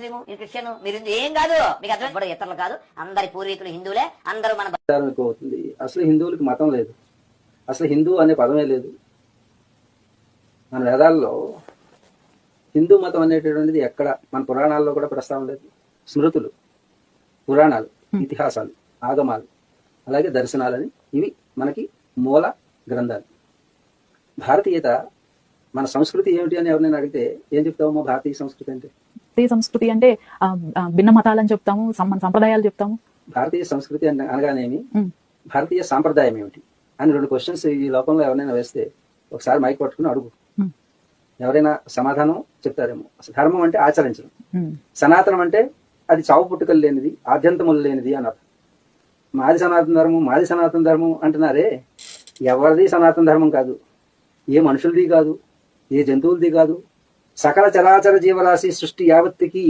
ముస్లిం Christian మీరు ఏం కాదు. మీకు అర్థం? ఇప్పుడు ఇతరులు కాదు. అందరి పూర్వీకులు హిందువులే అందరూ మన అవుతుంది. అసలు హిందువులకి మతం లేదు. అసలు హిందూ అనే పదమే లేదు. మన వేదాల్లో హిందూ మతం అనేటటువంటిది ఎక్కడ? మన పురాణాల్లో కూడా ప్రస్తావన లేదు. స్మృతులు పురాణాలు ఇతిహాసాలు ఆగమాలు అలాగే దర్శనాలని ఇవి మనకి మూల గ్రంథాలు. భారతీయత మన సంస్కృతి ఏమిటి అని ఎవరినైనా అడిగితే ఏం చెప్తామో భారతీయ సంస్కృతి అంటే? భారతీయ సంస్కృతి అంటే భిన్న మతాలని చెప్తాము సంప్రదాయాలు చెప్తాము? భారతీయ సంస్కృతి అన- అనగానేమి? భారతీయ సాంప్రదాయం ఏమిటి? అని రెండు క్వశ్చన్స్ ఈ లోకంలో ఎవరైనా వేస్తే ఒకసారి మైక్ పట్టుకుని అడుగు. ఎవరైనా సమాధానం చెప్తారేమో. అసలు ధర్మం అంటే ఆచరించడం. సనాతనం అంటే అది చావు పుట్టుకలు లేనిది ఆద్యంతములు లేనిది అన్నారు మాది సనాతన ధర్మం మాది సనాతన ధర్మం అంటున్నారే? ఎవరిది సనాతన ధర్మం కాదు. ఏ మనుషులది కాదు ఏ జంతువులది కాదు సకల చరాచర జీవరాశి సృష్టి యావత్తికి